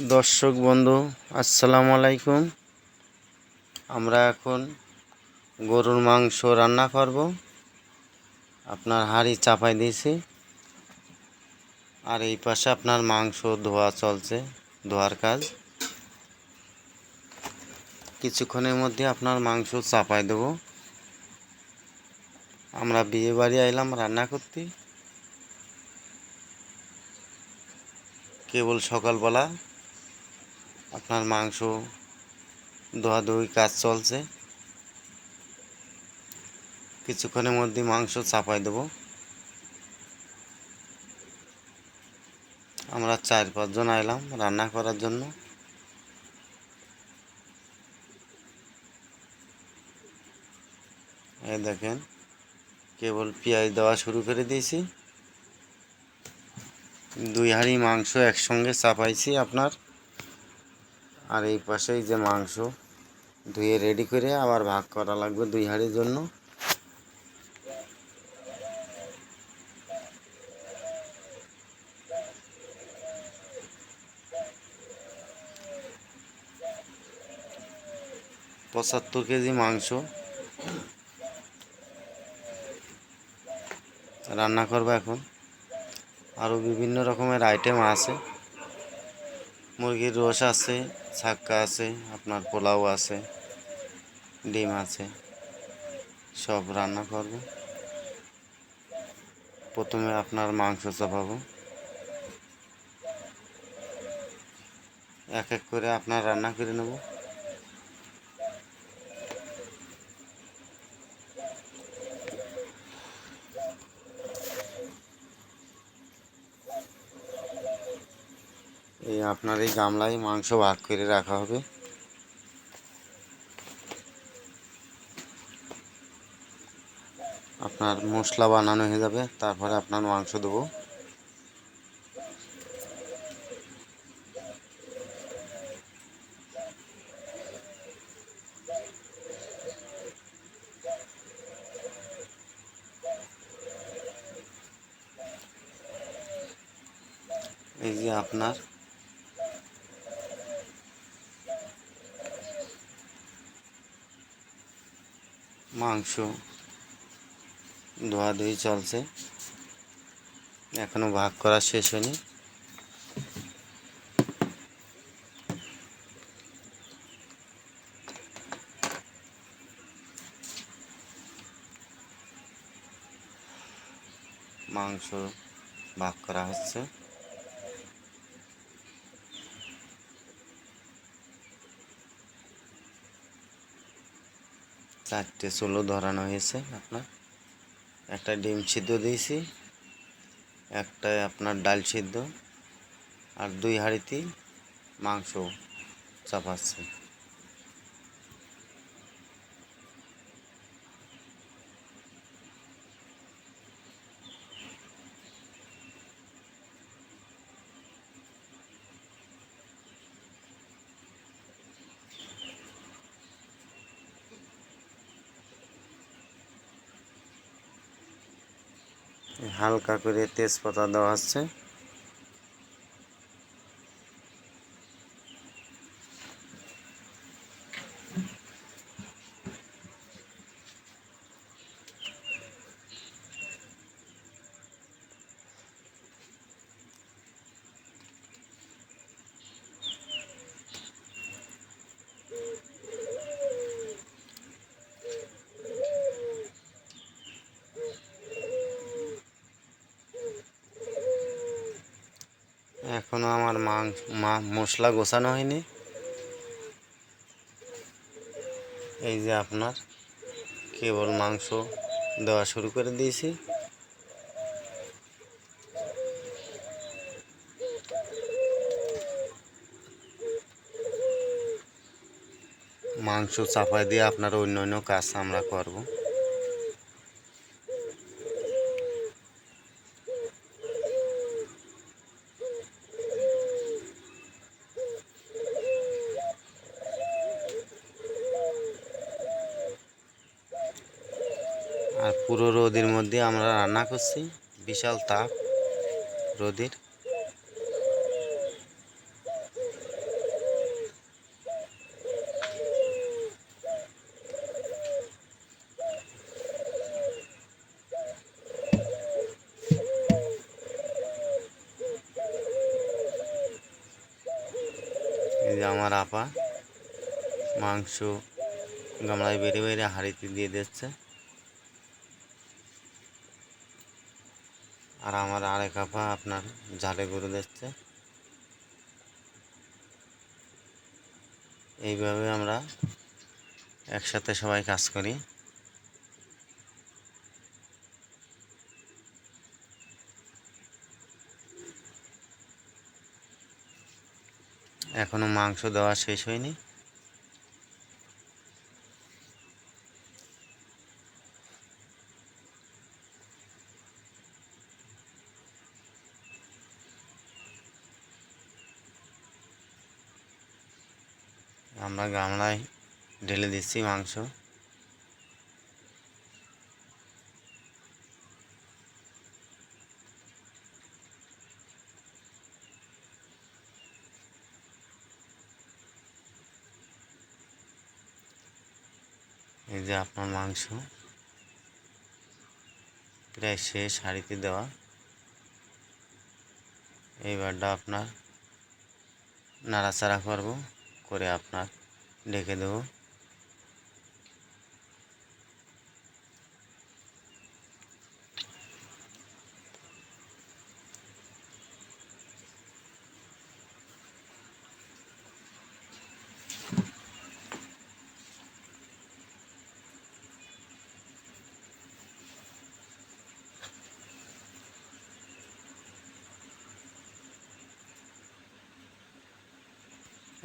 দর্শক বন্ধু, আসসালামু আলাইকুম। আমরা এখন গরুর মাংস রান্না করব। আপনার হাঁড়ি চাপাই দিয়েছি। আর এই পাশে আপনার মাংস ধোয়া চলছে, ধোয়ার কাজ। কিছুক্ষণের মধ্যে আপনার মাংস চাপাই দেব। আমরা বিয়ে বাড়ি আইলাম রান্না করতে। কেবল সকালবেলা আপনার মাংস ধোয়াধুয়ি কাজ চলছে। কিছুক্ষণের মধ্যে মাংস চাপাই দেব। আমরা চার পাঁচজন আইলাম রান্না করার জন্য। এই দেখেন, কেবল পেঁয়াজ দেওয়া শুরু করে দিয়েছি। দুই হাঁড়ি মাংস একসঙ্গে চাপাইছি আপনার। আর এই পাশেই যে মাংস, ধুয়ে রেডি করে আবার ভাগ করা লাগবে দুই হাঁড়ির জন্য। পঁচাত্তর কেজি মাংস। রান্না করব এখন। আরও বিভিন্ন রকমের আইটেম আছে। মুরগির রস আছে। ছাক্কা আছে, আপনার পোলাও আছে, ডিম আছে, সব রান্না করব। প্রথমে আপনার মাংস চাপাবো। এক এক করে আপনার রান্না করে নেব এই আপনার এই গামলায় মাংস ভাগ করে রাখা হবে। আপনার মশলা বানানো হয়ে যাবে, তারপরে আপনার মাংস দেবো। এই যে আপনার মাংস ধোয়াধুয়ি চলছে। এখনও ভাগ করা শেষ হয়নি। মাংস ভাগ করা হচ্ছে। চারটে চুলো ধরানো হয়েছে আপনার। একটা ডিম সিদ্ধ দিয়েছি, একটা আপনার ডাল সিদ্ধ, আর দুই হাঁড়িতে মাংস চাপাচ্ছে। হালকা করে তেজপাতা দেওয়া হচ্ছে। এখনও আমার মাংস, মা, মশলা গোছানো হয়নি। এই যে আপনার কেবল মাংস দেওয়া শুরু করে দিয়েছি। মাংস চাপাই দিয়ে আপনার অন্য অন্য কাজ আমরা করব। পুরো রোদের মধ্যে আমরা রান্না করছি। বিশাল তাপ রোদের। আমার আপা মাংস গামলায় বেড়ে বেড়ে হাঁড়িতে দিয়ে দিচ্ছে। আর আমার আরেক আপা আপনার জালে গরু দিচ্ছে। এইভাবে আমরা একসাথে সবাই কাজ করি। এখনও মাংস দেওয়া শেষ হয়নি। আমরা গামলায় ঢেলে দিচ্ছি মাংস। এই যে আপনার মাংস। প্রায় শেষ হাঁড়িতে দেওয়া। এইবারটা আপনার নাড়াচাড়া করব। করে আপনার ঢেকে দেবো।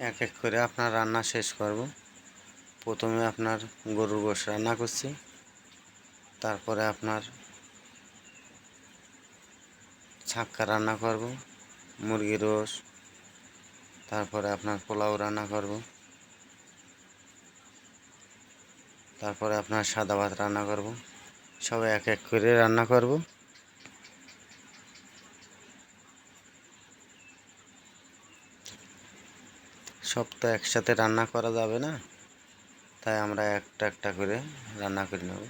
এক এক করে আপনার রান্না শেষ করব। প্রথমে আপনার গরুর গোশ রান্না করছি। তারপরে আপনার ছাক্কা রান্না করব, মুরগির রোস তারপরে আপনার পোলাও রান্না করব, তারপরে আপনার সাদা ভাত রান্না করব। সব এক এক করে রান্না করব। সব তো একসাথে রান্না করা যাবে না, তাই আমরা একটা একটা করে রান্না করে নেব।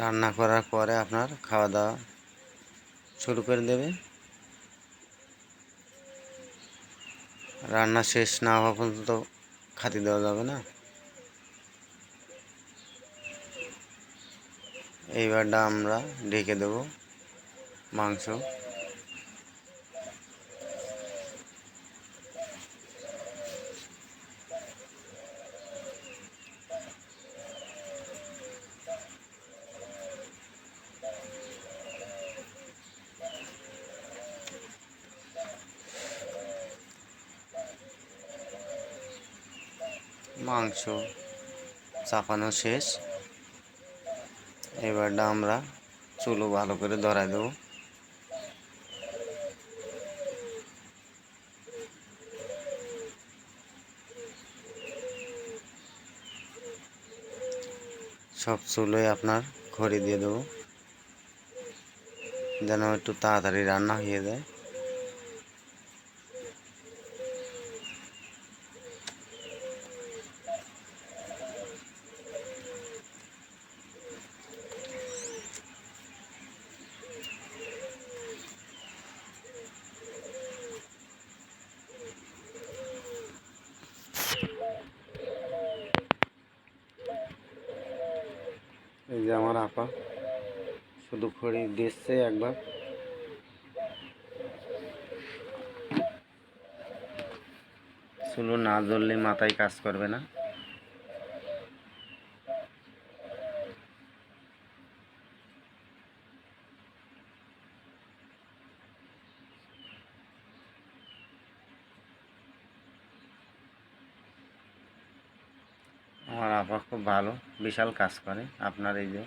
রান্না করার পরে আপনার খাওয়া দাওয়া শুরু করে দেবে। রান্না শেষ না হওয়া পর্যন্ত খাতি দেওয়া যাবে না। এইবারটা আমরা ঢেকে দেব মাংস। মাংস চাপানো শেষ। এবারটা আমরা চুলো ভালো করে ধরাই দেবো। সব চুলোয় আপনার খড়ি দিয়ে দেবো। যেন একটু তাড়াতাড়ি রান্না হয়ে যায় এই যে আমার আপা। শুধু খড়ি দিচ্ছে একবার। চুলো না জ্বললে মাথায় কাজ করবে না। আমার আপা খুব ভালো, বিশাল কাজ করে। আপনার এই যে